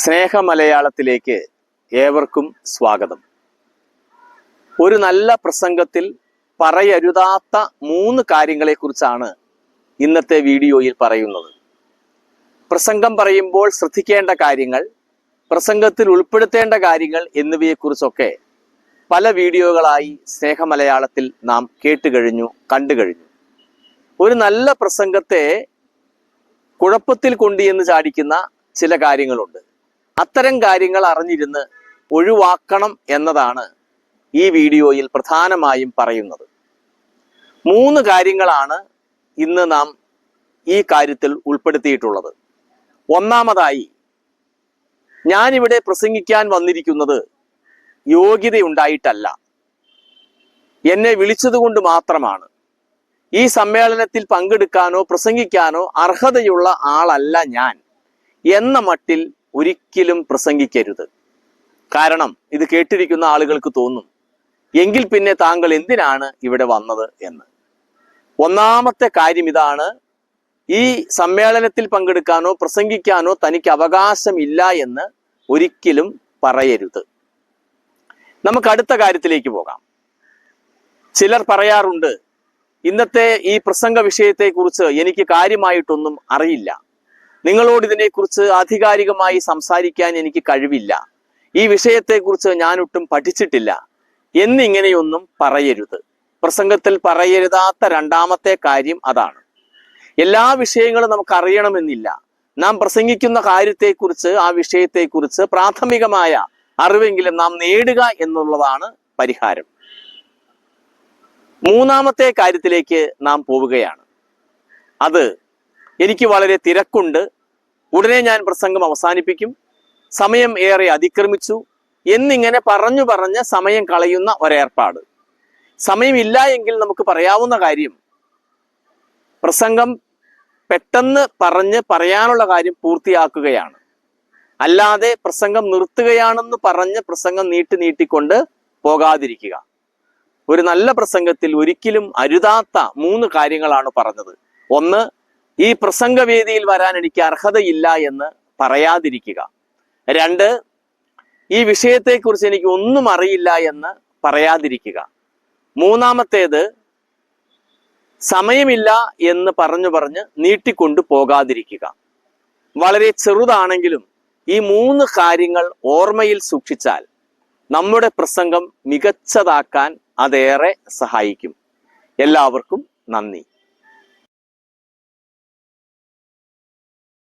സ്നേഹമലയാളത്തിലേക്ക് ഏവർക്കും സ്വാഗതം. ഒരു നല്ല പ്രസംഗത്തിൽ പറയരുതാത്ത മൂന്ന് കാര്യങ്ങളെക്കുറിച്ചാണ് ഇന്നത്തെ വീഡിയോയിൽ പറയുന്നത്. പ്രസംഗം പറയുമ്പോൾ ശ്രദ്ധിക്കേണ്ട കാര്യങ്ങൾ പ്രസംഗത്തിൽ ഉൾപ്പെടുത്തേണ്ട കാര്യങ്ങൾ എന്നിവയെക്കുറിച്ചൊക്കെ പല വീഡിയോകളായി സ്നേഹ മലയാളത്തിൽ നാം കേട്ടുകഴിഞ്ഞു കണ്ടുകഴിഞ്ഞു. ഒരു നല്ല പ്രസംഗത്തെ കുഴപ്പത്തിൽ കൊണ്ടുചെന്ന് ചാടിക്കുന്ന ചില കാര്യങ്ങളുണ്ട്. അത്തരം കാര്യങ്ങൾ അറിഞ്ഞിരുന്ന് ഒഴിവാക്കണം എന്നതാണ് ഈ വീഡിയോയിൽ പ്രധാനമായും പറയുന്നത്. മൂന്ന് കാര്യങ്ങളാണ് ഇന്ന് നാം ഈ കാര്യത്തിൽ ഉൾപ്പെടുത്തിയിട്ടുള്ളത്. ഒന്നാമതായി ഞാനിവിടെ പ്രസംഗിക്കാൻ വന്നിരിക്കുന്നത് യോഗ്യതയുണ്ടായിട്ടല്ല. എന്നെ വിളിച്ചതുകൊണ്ട് മാത്രമാണ്. ഈ സമ്മേളനത്തിൽ പങ്കെടുക്കാനോ പ്രസംഗിക്കാനോ അർഹതയുള്ള ആളല്ല ഞാൻ എന്ന മട്ടിൽ ഒരിക്കലും പ്രസംഗിക്കരുത്. കാരണം ഇത് കേട്ടിരിക്കുന്ന ആളുകൾക്ക് തോന്നും. എങ്കിൽ പിന്നെ താങ്കൾ എന്തിനാണ് ഇവിടെ വന്നത് എന്ന്. ഒന്നാമത്തെ കാര്യം ഇതാണ് ഈ സമ്മേളനത്തിൽ പങ്കെടുക്കാനോ പ്രസംഗിക്കാനോ തനിക്ക് അവകാശമില്ല എന്ന് ഒരിക്കലും പറയരുത്. നമുക്ക് അടുത്ത കാര്യത്തിലേക്ക് പോകാം. ചിലർ പറയാറുണ്ട് ഇന്നത്തെ ഈ പ്രസംഗ വിഷയത്തെക്കുറിച്ച് എനിക്ക് കാര്യമായിട്ടൊന്നും അറിയില്ല. നിങ്ങളോട് ഇതിനെക്കുറിച്ച് ആധികാരികമായി സംസാരിക്കാൻ എനിക്ക് കഴിവില്ല. ഈ വിഷയത്തെക്കുറിച്ച് ഞാനൊട്ടും പഠിച്ചിട്ടില്ല. എന്നിങ്ങനെയൊന്നും പറയരുത്. പ്രസംഗത്തിൽ പറയരുതാത്ത രണ്ടാമത്തെ കാര്യം അതാണ്. എല്ലാ വിഷയങ്ങളും നമുക്ക് അറിയണമെന്നില്ല നാം പ്രസംഗിക്കുന്ന കാര്യത്തെക്കുറിച്ച് ആ വിഷയത്തെക്കുറിച്ച് പ്രാഥമികമായ അറിവെങ്കിലും നാം നേടുക എന്നുള്ളതാണ് പരിഹാരം. മൂന്നാമത്തെ കാര്യത്തിലേക്ക് നാം പോവുകയാണ്. അത് എനിക്ക് വളരെ തിരക്കുണ്ട്. ഉടനെ ഞാൻ പ്രസംഗം അവസാനിപ്പിക്കും. സമയം ഏറെ അതിക്രമിച്ചു. എന്നിങ്ങനെ പറഞ്ഞു പറഞ്ഞ് സമയം കളയുന്ന ഒരേർപ്പാട്. സമയമില്ല എങ്കിൽ നമുക്ക് പറയാവുന്ന കാര്യം പ്രസംഗം പെട്ടെന്ന് പറഞ്ഞ് പറയാനുള്ള കാര്യം പൂർത്തിയാക്കുകയാണ്. അല്ലാതെ പ്രസംഗം നിർത്തുകയാണെന്ന് പറഞ്ഞ് പ്രസംഗം നീട്ടി നീട്ടിക്കൊണ്ട് പോകാതിരിക്കുക. ഒരു നല്ല പ്രസംഗത്തിൽ ഒരിക്കലും അരുതാത്ത മൂന്ന് കാര്യങ്ങളാണ് പറഞ്ഞത്. ഒന്ന് ഈ പ്രസംഗവേദിയിൽ വരാൻ എനിക്ക് അർഹതയില്ല എന്ന് പറയാതിരിക്കുക. രണ്ട് ഈ വിഷയത്തെക്കുറിച്ച് എനിക്ക് ഒന്നും അറിയില്ല എന്ന് പറയാതിരിക്കുക. മൂന്നാമത്തേത് സമയമില്ല എന്ന് പറഞ്ഞു പറഞ്ഞ് നീട്ടിക്കൊണ്ടു പോകാതിരിക്കുക. വളരെ ചെറുതാണെങ്കിലും ഈ മൂന്ന് കാര്യങ്ങൾ ഓർമ്മയിൽ സൂക്ഷിച്ചാൽ നമ്മുടെ പ്രസംഗം മികച്ചതാക്കാൻ അതേറെ സഹായിക്കും. എല്ലാവർക്കും നന്ദി.